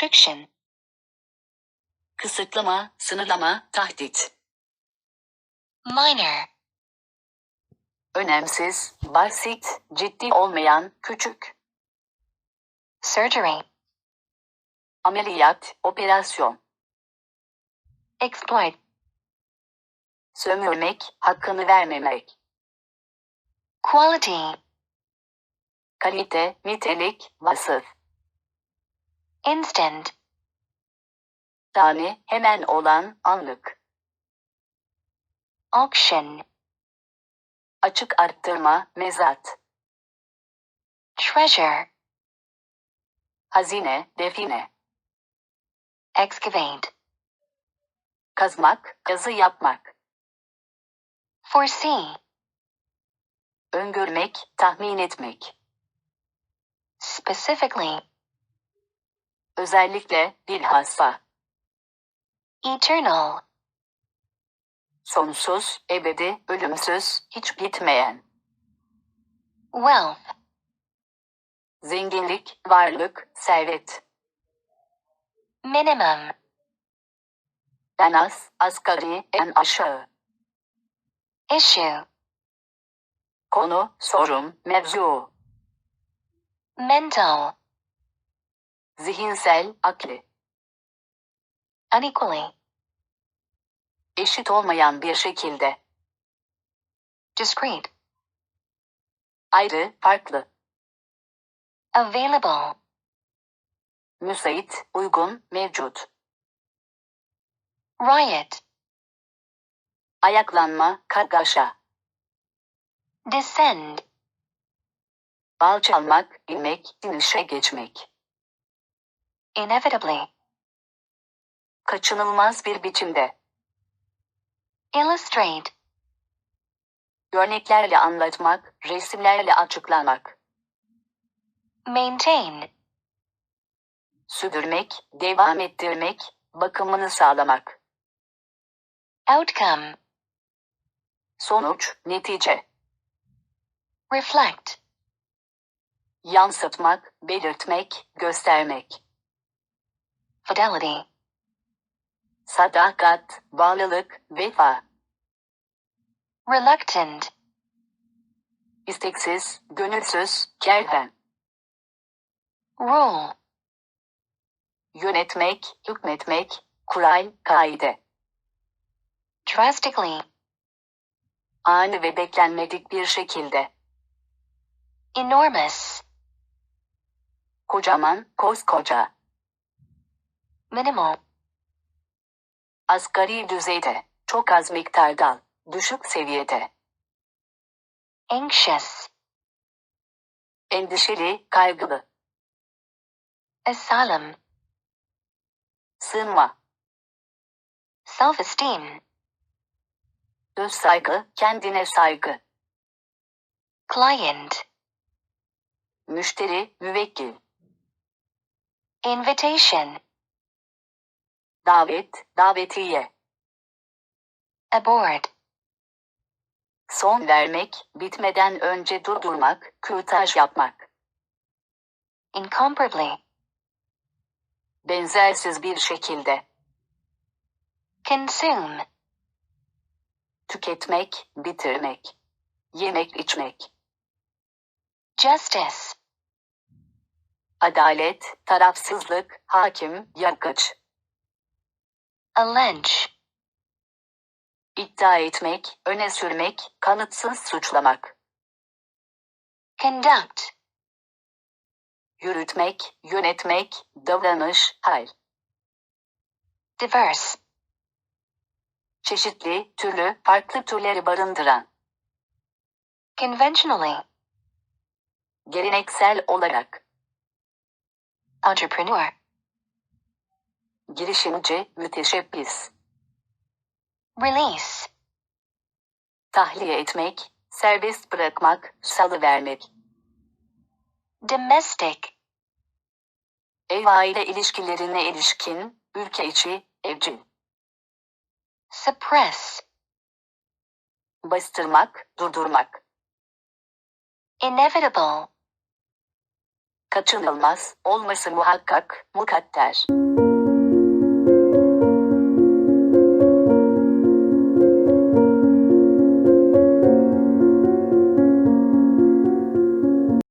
restriction, kısıtlama, sınırlama, tahdit. minor, Önemsiz, basit, ciddi olmayan, küçük. surgery, Ameliyat, operasyon. exploit, Sömürmek, hakkını vermemek. quality, Kalite, nitelik, vasıf. İnstant, Tane, hemen olan, anlık. auction, Açık arttırma, mezat. treasure, Hazine, define. excavate, Kazmak, kazı yapmak. foresee, Öngörmek, tahmin etmek. specifically, Özellikle, bilhassa. eternal, Sonsuz, ebedi, ölümsüz, hiç bitmeyen. wealth, Zenginlik, varlık, servet. minimum, En az, asgari, en aşağı. issue, Konu, sorun, mevzu. mental, Zihinsel, akli. unequally, Eşit olmayan bir şekilde. discrete, Ayrı, farklı. available, Müsait, uygun, mevcut. riot, Ayaklanma, kargaşa. descend, Alçalmak, inmek, inişe geçmek. İnevitably, Kaçınılmaz bir biçimde. illustrate, Örneklerle anlatmak, resimlerle açıklamak. maintain, Sürdürmek, devam ettirmek, bakımını sağlamak. outcome, Sonuç, netice. reflect, Yansıtmak, belirtmek, göstermek. Fidelity, Sadakat, bağlılık, vefa. reluctant, İsteksiz, gönülsüz, kerhen. rule, Yönetmek, hükmetmek, kural, kaide. drastically, Ani ve beklenmedik bir şekilde. enormous, Kocaman, koskoca. Minimal, Asgari düzeyde, çok az miktarda, düşük seviyede. anxious, Endişeli, kaygılı. asylum, Sığınma. self-esteem, Öz saygı, kendine saygı. client, Müşteri, müvekkil. invitation, Davet, davetiye. aboard, Son vermek, bitmeden önce durdurmak, kürtaj yapmak. incomparably, Benzersiz bir şekilde. consume, Tüketmek, bitirmek. Yemek, içmek. justice, Adalet, tarafsızlık, hakim, yargıç. Allege, iddia etmek, öne sürmek, kanıtsız suçlamak. conduct, Yürütmek, yönetmek, davranış, hal. diverse, Çeşitli, türlü, farklı türleri barındıran. conventionally, Geleneksel olarak. entrepreneur, Girişimci, müteşebbis. release, Tahliye etmek, serbest bırakmak, salı vermek. domestic, Ev aile ilişkilerine ilişkin, ülke içi, evcil. suppress, Bastırmak, durdurmak. inevitable, kaçınılmaz, olması muhakkak, mukadder.